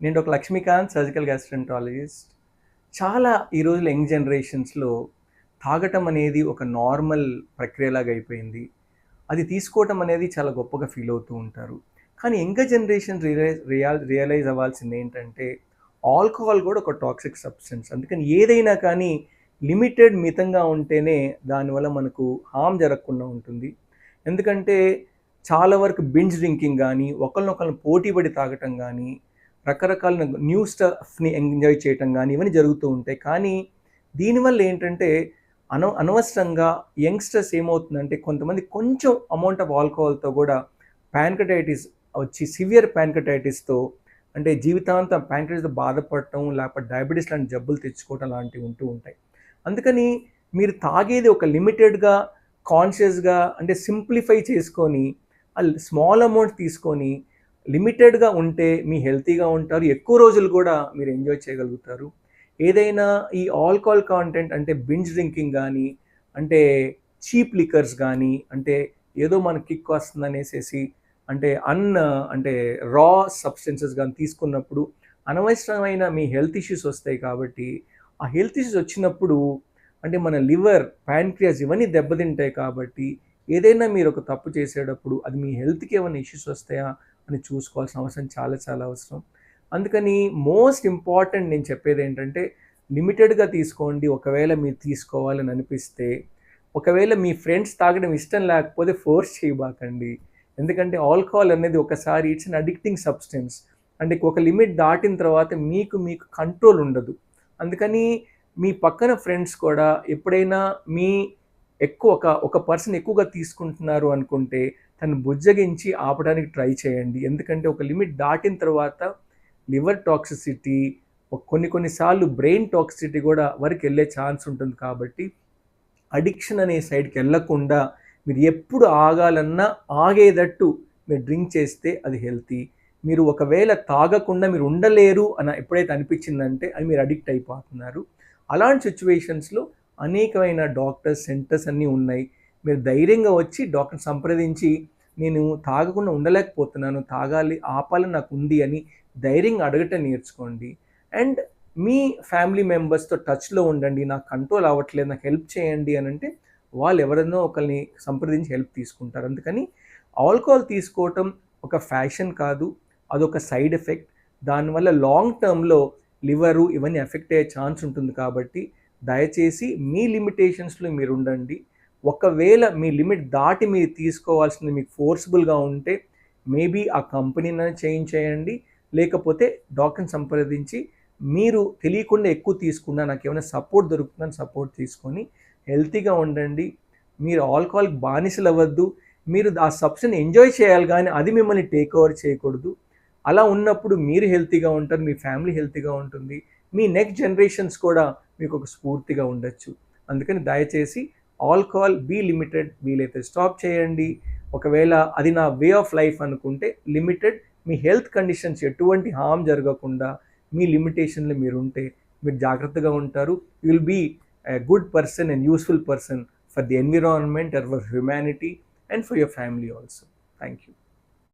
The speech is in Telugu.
నేను ఒక లక్ష్మీకాంత్ సర్జికల్ గ్యాస్ట్రెంటాలజిస్ట్. చాలా ఈ రోజుల యంగ్ జనరేషన్స్లో తాగటం అనేది ఒక నార్మల్ ప్రక్రియలాగా అయిపోయింది. అది తీసుకోవటం అనేది చాలా గొప్పగా ఫీల్ అవుతూ ఉంటారు. కానీ young generation realise real realise అవ్వాల్సింది ఏంటంటే ఆల్కహాల్ కూడా ఒక టాక్సిక్ సబ్స్టెన్స్. అందుకని ఏదైనా కానీ లిమిటెడ్ మితంగా ఉంటేనే దానివల్ల మనకు హామ్ జరగకుండా ఉంటుంది. ఎందుకంటే చాలా వరకు బింజ్ డ్రింకింగ్ కానీ ఒకరినొకరిని పోటీపడి తాగటం కానీ రకరకాల న్యూ స్టఫ్ని ఎంజాయ్ చేయటం కానీ ఇవన్నీ జరుగుతూ ఉంటాయి. కానీ దీనివల్ల ఏంటంటే అన అనవసరంగా యంగ్స్టర్స్ ఏమవుతుందంటే కొంతమంది కొంచెం అమౌంట్ ఆఫ్ ఆల్కహాల్తో కూడా ప్యాన్కటైటిస్ వచ్చి సివియర్ ప్యాన్కటైటిస్తో అంటే జీవితాంతం ప్యాంక్రటిస్తో బాధపడటం లేకపోతే డయాబెటీస్ లాంటి జబ్బులు తెచ్చుకోవటం లాంటివి ఉంటూ ఉంటాయి. అందుకని మీరు తాగేది ఒక లిమిటెడ్గా కాన్షియస్గా అంటే సింప్లిఫై చేసుకొని స్మాల్ అమౌంట్ తీసుకొని లిమిటెడ్గా ఉంటే మీ హెల్తీగా ఉంటారు ఎక్కువ రోజులు కూడా మీరు ఎంజాయ్ చేయగలుగుతారు. ఏదైనా ఈ ఆల్కహాల్ కాంటెంట్ అంటే బింజ్ డ్రింకింగ్ కానీ అంటే చీప్ లికర్స్ కానీ అంటే ఏదో మనకి కిక్ వస్తుందనేసేసి అంటే అన్ అంటే రా సబ్స్టెన్సెస్ కానీ తీసుకున్నప్పుడు అనవసరమైన మీ హెల్త్ ఇష్యూస్ వస్తాయి కాబట్టి ఆ హెల్త్ ఇష్యూస్ వచ్చినప్పుడు అంటే మన లివర్ ప్యాన్క్రియాస్ ఇవన్నీ దెబ్బతింటాయి కాబట్టి ఏదైనా మీరు ఒక తప్పు చేసేటప్పుడు అది మీ హెల్త్కి ఏమైనా ఇష్యూస్ వస్తాయా? అని చూసుకోవాల్సిన అవసరం చాలా చాలా అవసరం. అందుకని మోస్ట్ ఇంపార్టెంట్ నేను చెప్పేది ఏంటంటే లిమిటెడ్గా తీసుకోండి. ఒకవేళ మీరు తీసుకోవాలని అనిపిస్తే ఒకవేళ మీ ఫ్రెండ్స్ తాగడం ఇష్టం లేకపోతే ఫోర్స్ చేయబాకండి. ఎందుకంటే ఆల్కహాల్ అనేది ఒకసారి ఇట్స్ అన్ అడిక్టింగ్ సబ్స్టెన్స్. అంటే ఒక లిమిట్ దాటిన తర్వాత మీకు మీకు కంట్రోల్ ఉండదు. అందుకని మీ పక్కన ఫ్రెండ్స్ కూడా ఎప్పుడైనా మీ ఎక్కువ ఒక ఒక పర్సన్ ఎక్కువగా తీసుకుంటున్నారు అనుకుంటే తను బుజ్జగించి ఆపడానికి ట్రై చేయండి. ఎందుకంటే ఒక లిమిట్ దాటిన తర్వాత లివర్ టాక్సిసిటీ కొన్ని కొన్నిసార్లు బ్రెయిన్ టాక్సిసిటీ కూడా వరకు వెళ్ళే ఛాన్స్ ఉంటుంది కాబట్టి అడిక్షన్ అనే సైడ్కి వెళ్ళకుండా మీరు ఎప్పుడు ఆగాలన్నా ఆగేటట్టు మీరు డ్రింక్ చేస్తే అది హెల్తీ. మీరు ఒకవేళ తాగకుండా మీరు ఉండలేరు అని ఎప్పుడైతే అనిపించిందంటే అది మీరు అడిక్ట్ అయిపోతున్నారు. అలాంటి సిచ్యువేషన్స్లో అనేకమైన డాక్టర్స్ సెంటర్స్ అన్నీ ఉన్నాయి. మీరు ధైర్యంగా వచ్చి డాక్టర్ సంప్రదించి నేను తాగకుండా ఉండలేకపోతున్నాను తాగాలి ఆపాలని నాకు ఉంది అని ధైర్యంగా అడగటం నేర్చుకోండి. అండ్ మీ ఫ్యామిలీ మెంబర్స్తో టచ్లో ఉండండి నాకు కంట్రోల్ అవ్వట్లేదు నాకు హెల్ప్ చేయండి అని అంటే వాళ్ళు ఎవరైనా ఒకరిని సంప్రదించి హెల్ప్ తీసుకుంటారు. అందుకని ఆల్కహాల్ తీసుకోవటం ఒక ఫ్యాషన్ కాదు అదొక సైడ్ ఎఫెక్ట్. దానివల్ల లాంగ్ టర్మ్లో లివరు ఇవన్నీ ఎఫెక్ట్ అయ్యే ఛాన్స్ ఉంటుంది కాబట్టి దయచేసి మీ లిమిటేషన్స్లో మీరు ఉండండి. ఒకవేళ మీ లిమిట్ దాటి మీరు తీసుకోవాల్సింది మీకు ఫోర్సిబుల్గా ఉంటే మేబీ ఆ కంపెనీని చేంజ్ చేయండి. లేకపోతే డాక్టర్ని సంప్రదించి మీరు తెలియకుండా ఎక్కువ తీసుకున్నా నాకు ఏమైనా సపోర్ట్ దొరుకుతుందని సపోర్ట్ తీసుకొని హెల్తీగా ఉండండి. మీరు ఆల్కహాల్ బానిసలు అవ్వద్దు. మీరు ఆ సబ్స్టెన్స్ ఎంజాయ్ చేయాలి కానీ అది మిమ్మల్ని టేక్ ఓవర్ చేయకూడదు. అలా ఉన్నప్పుడు మీరు హెల్తీగా ఉంటారు మీ ఫ్యామిలీ హెల్తీగా ఉంటుంది. మీ నెక్స్ట్ జనరేషన్స్ కూడా మీకు ఒక స్ఫూర్తిగా ఉండొచ్చు. అందుకని దయచేసి ఆల్కహాల్ బీ లిమిటెడ్ వీలైతే స్టాప్ చేయండి. ఒకవేళ అది నా వే ఆఫ్ లైఫ్ అనుకుంటే లిమిటెడ్ మీ హెల్త్ కండిషన్స్ ఎటువంటి హామ్ జరగకుండా మీ లిమిటేషన్లో మీరు ఉంటే మీరు జాగ్రత్తగా ఉంటారు. You will be good person and useful person for the environment or for humanity and for your family also. Thank you